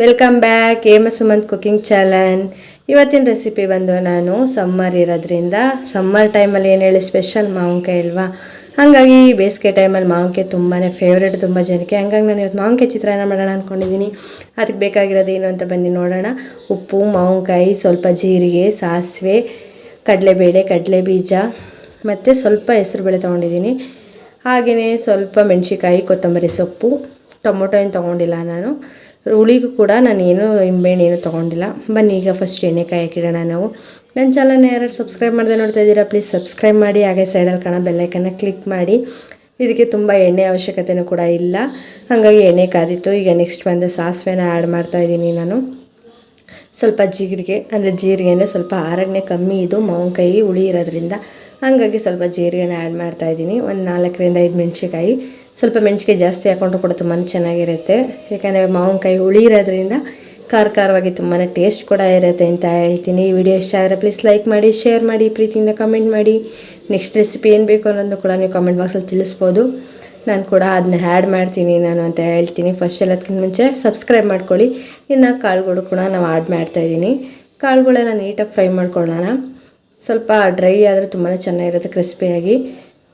Welcome back M Sumanth cooking challan ಇವತ್ತಿನ recipe ಬಂದು ನಾನು ಸಮ್ಮರ್ ಇರೋದ್ರಿಂದ ಸಮ್ಮರ್ ಟೈಮಲ್ಲಿ ಏನು ಹೇಳಿ ಸ್ಪೆಷಲ್ ಮಾವಿನಕಾಯಿ ಅಲ್ವಾ? ಹಾಗಾಗಿ ಬೇಸಿಗೆ ಟೈಮಲ್ಲಿ ಮಾವಿನಕಾಯಿ ತುಂಬಾ ಫೇವ್ರೇಟ್ ತುಂಬ ಜನಕ್ಕೆ. ಹಂಗಾಗಿ ನಾನು ಇವತ್ತು ಮಾವಿನಕಾಯಿ ಚಿತ್ರಾನ್ನ ಮಾಡೋಣ ಅಂದ್ಕೊಂಡಿದ್ದೀನಿ ಅದಕ್ಕೆ ಬೇಕಾಗಿರೋದು ಏನು ಅಂತ ಬಂದು ನೋಡೋಣ. ಉಪ್ಪು, ಮಾವಿನಕಾಯಿ, ಸ್ವಲ್ಪ ಜೀರಿಗೆ, ಸಾಸಿವೆ, ಕಡಲೆಬೇಳೆ ಕಡಲೆ ಬೀಜ ಮತ್ತು ಸ್ವಲ್ಪ ಹೆಸರುಬೇಳೆ ತೊಗೊಂಡಿದ್ದೀನಿ ಹಾಗೆಯೇ ಸ್ವಲ್ಪ ಮೆಣಸಿಕಾಯಿ ಕೊತ್ತಂಬರಿ ಸೊಪ್ಪು. ಟೊಮೊಟೊ ಏನು ತೊಗೊಂಡಿಲ್ಲ ನಾನು. ಹುಳಿಗೂ ಕೂಡ ನಾನು ಏನು ಏನು ತೊಗೊಂಡಿಲ್ಲ. ಬನ್ನಿ ಈಗ ಫಸ್ಟ್ ಎಣ್ಣೆ ಕಾಯಿ ಹಾಕಿಡೋಣ ನಾವು. ನನ್ನ ಚಾನಲ್ನ ಯಾರು ಸಬ್ಸ್ಕ್ರೈಬ್ ಮಾಡದೆ ನೋಡ್ತಾ ಇದ್ದೀರಾ ಪ್ಲೀಸ್ ಸಬ್ಸ್ಕ್ರೈಬ್ ಮಾಡಿ, ಹಾಗೆ ಸೈಡಲ್ಲಿ ಕಾಣೋ ಬೆಲ್ಲೈಕನ್ನ ಕ್ಲಿಕ್ ಮಾಡಿ. ಇದಕ್ಕೆ ತುಂಬ ಎಣ್ಣೆ ಅವಶ್ಯಕತೆಯೂ ಕೂಡ ಇಲ್ಲ. ಹಾಗಾಗಿ ಎಣ್ಣೆ ಕಾದಿತ್ತು. ಈಗ ನೆಕ್ಸ್ಟ್ ಬಂದು ಸಾಸಿವೆನ ಆ್ಯಡ್ ಮಾಡ್ತಾ ಇದ್ದೀನಿ ನಾನು. ಸ್ವಲ್ಪ ಜೀರಿಗೆ, ಅಂದರೆ ಜೀರಿಗೆನೆ ಸ್ವಲ್ಪ ಆರೋಗ್ಯ ಕಮ್ಮಿ ಇದು, ಮಾವಿನಕಾಯಿ ಹುಳಿ ಇರೋದ್ರಿಂದ. ಹಾಗಾಗಿ ಸ್ವಲ್ಪ ಜೀರಿಗೆನ ಆ್ಯಡ್ ಮಾಡ್ತಾ ಇದ್ದೀನಿ. ಒಂದು ನಾಲ್ಕರಿಂದ ಐದು ಮೆಣಸಿಕಾಯಿ ಸ್ವಲ್ಪ ಮೆಣಸಿಕಾಯಿ ಜಾಸ್ತಿ ಹಾಕೊಂಡ್ರು ಕೂಡ ತುಂಬಾ ಚೆನ್ನಾಗಿರುತ್ತೆ. ಯಾಕಂದರೆ ಮಾವಿನಕಾಯಿ ಹುಳಿ ಇರೋದ್ರಿಂದ ಖಾರ ಖಾರವಾಗಿ ತುಂಬಾ ಟೇಸ್ಟ್ ಕೂಡ ಇರುತ್ತೆ ಅಂತ ಹೇಳ್ತೀನಿ. ಈ ವಿಡಿಯೋ ಇಷ್ಟ ಆದರೆ ಪ್ಲೀಸ್ ಲೈಕ್ ಮಾಡಿ ಶೇರ್ ಮಾಡಿ, ಪ್ರೀತಿಯಿಂದ ಕಮೆಂಟ್ ಮಾಡಿ. ನೆಕ್ಸ್ಟ್ ರೆಸಿಪಿ ಏನು ಬೇಕು ಅನ್ನೋದು ಕೂಡ ನೀವು ಕಮೆಂಟ್ ಬಾಕ್ಸಲ್ಲಿ ತಿಳಿಸ್ಬೋದು. ನಾನು ಕೂಡ ಅದನ್ನ ಆ್ಯಡ್ ಮಾಡ್ತೀನಿ ನಾನು ಅಂತ ಹೇಳ್ತೀನಿ. ಫಸ್ಟ್ ಎಲ್ಲದಕ್ಕಿಂತ ಮುಂಚೆ ಸಬ್ಸ್ಕ್ರೈಬ್ ಮಾಡ್ಕೊಳ್ಳಿ. ಇನ್ನು ಕಾಳುಗಳು ಕೂಡ ನಾವು ಆ್ಯಡ್ ಮಾಡ್ತಾಯಿದ್ದೀನಿ ಕಾಳುಗಳೆಲ್ಲ ನೀಟಾಗಿ ಫ್ರೈ ಮಾಡ್ಕೊಳ್ಳೋಣ. ಸ್ವಲ್ಪ ಡ್ರೈ ಆದರೆ ತುಂಬಾ ಚೆನ್ನಾಗಿರುತ್ತೆ ಕ್ರಿಸ್ಪಿಯಾಗಿ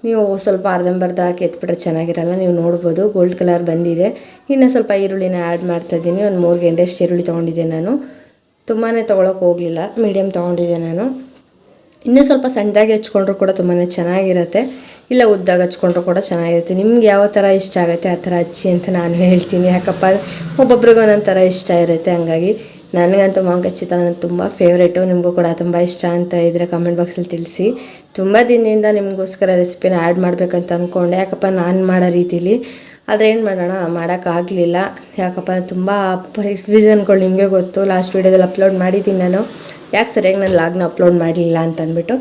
ನೀವು ಸ್ವಲ್ಪ ಅರ್ಧಂಬರ್ಧ ಹಾಕಿ ಎತ್ಬಿಟ್ರೆ ಚೆನ್ನಾಗಿರಲ್ಲ, ನೀವು ನೋಡ್ಬೋದು ಗೋಲ್ಡ್ ಕಲರ್ ಬಂದಿದೆ. ಇನ್ನು ಸ್ವಲ್ಪ ಈರುಳ್ಳಿನ ಆ್ಯಡ್ ಮಾಡ್ತಾಯಿದ್ದೀನಿ ಒಂದು ಮೂರು ಗಂಟೆಷ್ಟು ಈರುಳ್ಳಿ ತೊಗೊಂಡಿದ್ದೆ ನಾನು. ತುಂಬಾ ತೊಗೊಳಕ್ಕೆ ಹೋಗಲಿಲ್ಲ ಮೀಡಿಯಮ್ ತೊಗೊಂಡಿದ್ದೆ ನಾನು. ಇನ್ನೂ ಸ್ವಲ್ಪ ಸಣ್ಣದಾಗಿ ಹಚ್ಕೊಂಡ್ರು ಕೂಡ ತುಂಬಾ ಚೆನ್ನಾಗಿರುತ್ತೆ. ಇಲ್ಲ ಉದ್ದಾಗ ಹಚ್ಕೊಂಡ್ರು ಕೂಡ ಚೆನ್ನಾಗಿರುತ್ತೆ. ನಿಮ್ಗೆ ಯಾವ ಥರ ಇಷ್ಟ ಆಗುತ್ತೆ ಆ ಥರ ಹಚ್ಚಿ ಅಂತ ನಾನು ಹೇಳ್ತೀನಿ, ಯಾಕಪ್ಪ ಒಬ್ಬೊಬ್ರಿಗೆ ಒಂದೊಂದು ಥರ ಇಷ್ಟ ಇರುತ್ತೆ, ಹಂಗಾಗಿ. ನನಗಂತೂ ಮಾವಿನಕಾಯಿ ಚಿತ್ರಾನ್ನ ತುಂಬ ಫೇವ್ರೇಟು ನಿಮಗೂ ಕೂಡ ತುಂಬ ಇಷ್ಟ ಅಂತ ಇದ್ದರೆ ಕಮೆಂಟ್ ಬಾಕ್ಸಲ್ಲಿ ತಿಳಿಸಿ. ತುಂಬ ದಿನದಿಂದ ನಿಮಗೋಸ್ಕರ ರೆಸಿಪಿನ ಆ್ಯಡ್ ಮಾಡಬೇಕಂತ ಅಂದ್ಕೊಂಡೆ ಯಾಕಪ್ಪ ನಾನು ಮಾಡೋ ರೀತಿಲಿ. ಆದರೆ ಏನು ಮಾಡೋಣ ಮಾಡೋಕ್ಕಾಗಲಿಲ್ಲ ಯಾಕಪ್ಪ, ತುಂಬ ರೀಸನ್ಗಳು ನಿಮಗೆ ಗೊತ್ತು. ಲಾಸ್ಟ್ ವೀಡಿಯೋದಲ್ಲಿ ಅಪ್ಲೋಡ್ ಮಾಡಿದ್ದೀನಿ ನಾನು. ಯಾಕೆ ಸರಿಯಾಗಿ ನಾನು ಲಾಗ್ನ ಅಪ್ಲೋಡ್ ಮಾಡಲಿಲ್ಲ ಅಂತ ಅಂದ್ಬಿಟ್ಟು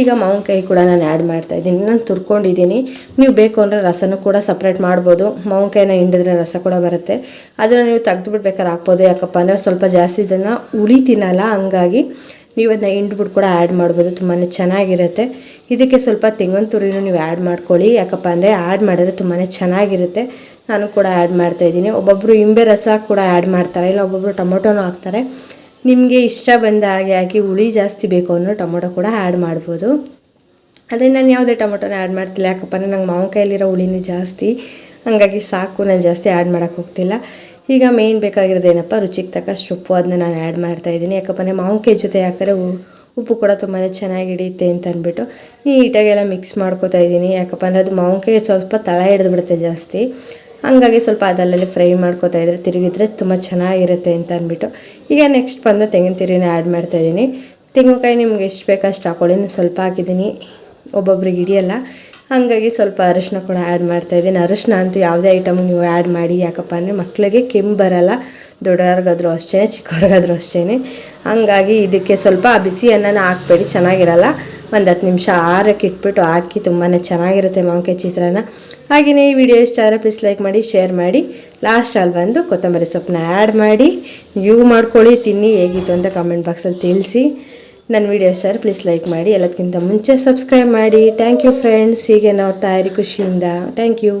ಈಗ ಮಾವಿನಕಾಯಿ ಕೂಡ ನಾನು ಆ್ಯಡ್ ಮಾಡ್ತಾಯಿದ್ದೀನಿ ನಾನು ತುರ್ಕೊಂಡಿದ್ದೀನಿ. ನೀವು ಬೇಕು ಅಂದರೆ ರಸನೂ ಕೂಡ ಸಪ್ರೇಟ್ ಮಾಡ್ಬೋದು. ಮಾವಿನಕಾಯಿನ ಹಿಂಡಿದ್ರೆ ರಸ ಕೂಡ ಬರುತ್ತೆ. ಅದನ್ನು ನೀವು ತೆಗೆದು ಬಿಡ್ಬೇಕಾದ್ರೆ ಹಾಕ್ಬೋದು. ಯಾಕಪ್ಪ ಅಂದರೆ ಸ್ವಲ್ಪ ಜಾಸ್ತಿ ಇದನ್ನು ಉಳಿ ತಿನ್ನಲ್ಲ. ಹಂಗಾಗಿ ನೀವು ಅದನ್ನ ಹಿಂಡ್ಬಿಟ್ಟು ಕೂಡ ಆ್ಯಡ್ ಮಾಡ್ಬೋದು. ತುಂಬಾ ಚೆನ್ನಾಗಿರುತ್ತೆ. ಇದಕ್ಕೆ ಸ್ವಲ್ಪ ತೆಂಗಿನ ತುರಿನೂ ನೀವು ಆ್ಯಡ್ ಮಾಡ್ಕೊಳ್ಳಿ. ಯಾಕಪ್ಪ ಅಂದರೆ ಆ್ಯಡ್ ಮಾಡಿದ್ರೆ ತುಂಬಾ ಚೆನ್ನಾಗಿರುತ್ತೆ. ನಾನು ಕೂಡ ಆ್ಯಡ್ ಮಾಡ್ತಾಯಿದ್ದೀನಿ ಒಬ್ಬೊಬ್ಬರು ಇಂಬೆ ರಸ ಕೂಡ ಆ್ಯಡ್ ಮಾಡ್ತಾರೆ. ಇಲ್ಲ ಒಬ್ಬೊಬ್ಬರು ಟೊಮೊಟೊನೂ ಹಾಕ್ತಾರೆ. ನಿಮಗೆ ಇಷ್ಟ ಬಂದ ಹಾಗೆ ಹಾಕಿ ಹುಳಿ ಜಾಸ್ತಿ ಬೇಕು ಅನ್ನೋ ಟೊಮೊಟೊ ಕೂಡ ಆ್ಯಡ್ ಮಾಡ್ಬೋದು. ಆದರೆ ನಾನು ಯಾವುದೇ ಟೊಮೊಟೊನ ಆ್ಯಡ್ ಮಾಡ್ತಿಲ್ಲ. ಯಾಕಪ್ಪ ಅಂದರೆ ನಂಗೆ ಮಾವಿನಕಾಯಲ್ಲಿರೋ ಹುಳಿನೇ ಜಾಸ್ತಿ. ಹಾಗಾಗಿ ಸಾಕು, ನಾನು ಜಾಸ್ತಿ ಆ್ಯಡ್ ಮಾಡೋಕ್ಕೆ ಹೋಗ್ತಿಲ್ಲ. ಈಗ ಮೇಯ್ನ್ ಬೇಕಾಗಿರೋದು ಏನಪ್ಪ? ರುಚಿಗೆ ತಕ್ಕಷ್ಟು ಉಪ್ಪು ಅದನ್ನ ನಾನು ಆ್ಯಡ್ ಮಾಡ್ತಾಯಿದ್ದೀನಿ ಯಾಕಪ್ಪ ಅಂದರೆ ಮಾವಿನಕಾಯಿ ಜೊತೆ ಹಾಕಿದ್ರೆ ಉಪ್ಪು ಕೂಡ ತುಂಬಾ ಚೆನ್ನಾಗಿ ಹಿಡಿಯುತ್ತೆ ಅಂತ ಅಂದ್ಬಿಟ್ಟು ನೀಟಾಗೆಲ್ಲ ಮಿಕ್ಸ್ ಮಾಡ್ಕೋತಾ ಇದ್ದೀನಿ. ಯಾಕಪ್ಪ ಅಂದರೆ ಅದು ಮಾವಿನಕಾಯಿ ಸ್ವಲ್ಪ ತಳ ಹಿಡಿದು ಬಿಡುತ್ತೆ ಜಾಸ್ತಿ. ಹಂಗಾಗಿ ಸ್ವಲ್ಪ ಅದಲ್ಲಲ್ಲಿ ಫ್ರೈ ಮಾಡ್ಕೋತಾ ಇದ್ರೆ, ತಿರುಗಿದ್ರೆ ತುಂಬ ಚೆನ್ನಾಗಿರುತ್ತೆ ಅಂತ ಅಂದ್ಬಿಟ್ಟು. ಈಗ ನೆಕ್ಸ್ಟ್ ಬಂದು ತೆಂಗಿನ ತಿರಿನ ಆ್ಯಡ್ ಮಾಡ್ತಾಯಿದ್ದೀನಿ ತೆಂಗಿನಕಾಯಿ ನಿಮ್ಗೆ ಎಷ್ಟು ಬೇಕೋ ಅಷ್ಟು ಹಾಕೊಳ್ಳಿ. ನಾನು ಸ್ವಲ್ಪ ಹಾಕಿದ್ದೀನಿ. ಒಬ್ಬೊಬ್ರಿಗೆ ಹಿಡಿಯಲ್ಲ. ಹಾಗಾಗಿ ಸ್ವಲ್ಪ ಅರಿಶಿನ ಕೂಡ ಆ್ಯಡ್ ಮಾಡ್ತಾಯಿದ್ದೀನಿ ಅರಿಶಿನ ಅಂತೂ ಯಾವುದೇ ಐಟಮ್ ನೀವು ಆ್ಯಡ್ ಮಾಡಿ, ಯಾಕಪ್ಪ ಅಂದರೆ ಮಕ್ಕಳಿಗೆ ಕೆಮ್ಮು ಬರಲ್ಲ. ದೊಡ್ಡವ್ರಿಗಾದ್ರೂ ಅಷ್ಟೇ ಚಿಕ್ಕವ್ರಿಗಾದ್ರೂ ಅಷ್ಟೇ ಹಂಗಾಗಿ ಇದಕ್ಕೆ ಸ್ವಲ್ಪ ಬಿಸಿ ಅನ್ನನ ಹಾಕ್ಬೇಡಿ. ಚೆನ್ನಾಗಿರಲ್ಲ. ಒಂದು ಹತ್ತು ನಿಮಿಷ ಆರಕ್ಕೆ ಇಟ್ಬಿಟ್ಟು ಹಾಕಿ ತುಂಬಾ ಚೆನ್ನಾಗಿರುತ್ತೆ ಮಾವಿನಕಾಯಿ ಚಿತ್ರಾನ್ನ. ಹಾಗೆಯೇ ಈ ವಿಡಿಯೋ ಇಷ್ಟ ಆದರೆ ಪ್ಲೀಸ್ ಲೈಕ್ ಮಾಡಿ ಶೇರ್ ಮಾಡಿ. ಲಾಸ್ಟಲ್ಲಿ ಬಂದು ಕೊತ್ತಂಬರಿ ಸೊಪ್ಪನ್ನ ಆ್ಯಡ್ ಮಾಡಿ. ಯೂ ಮಾಡ್ಕೊಳ್ಳಿ, ತಿನ್ನಿ, ಹೇಗಿತ್ತು ಅಂತ ಕಮೆಂಟ್ ಬಾಕ್ಸಲ್ಲಿ ತಿಳಿಸಿ. ನನ್ನ ವಿಡಿಯೋ ಇಷ್ಟ ಆದರೆ ಪ್ಲೀಸ್ ಲೈಕ್ ಮಾಡಿ. ಎಲ್ಲದಕ್ಕಿಂತ ಮುಂಚೆ ಸಬ್ಸ್ಕ್ರೈಬ್ ಮಾಡಿ. ಥ್ಯಾಂಕ್ ಯು ಫ್ರೆಂಡ್ಸ್ ಹೀಗೆ ನೋಡ್ತಾ ಇರಿ ಖುಷಿಯಿಂದ. Thank you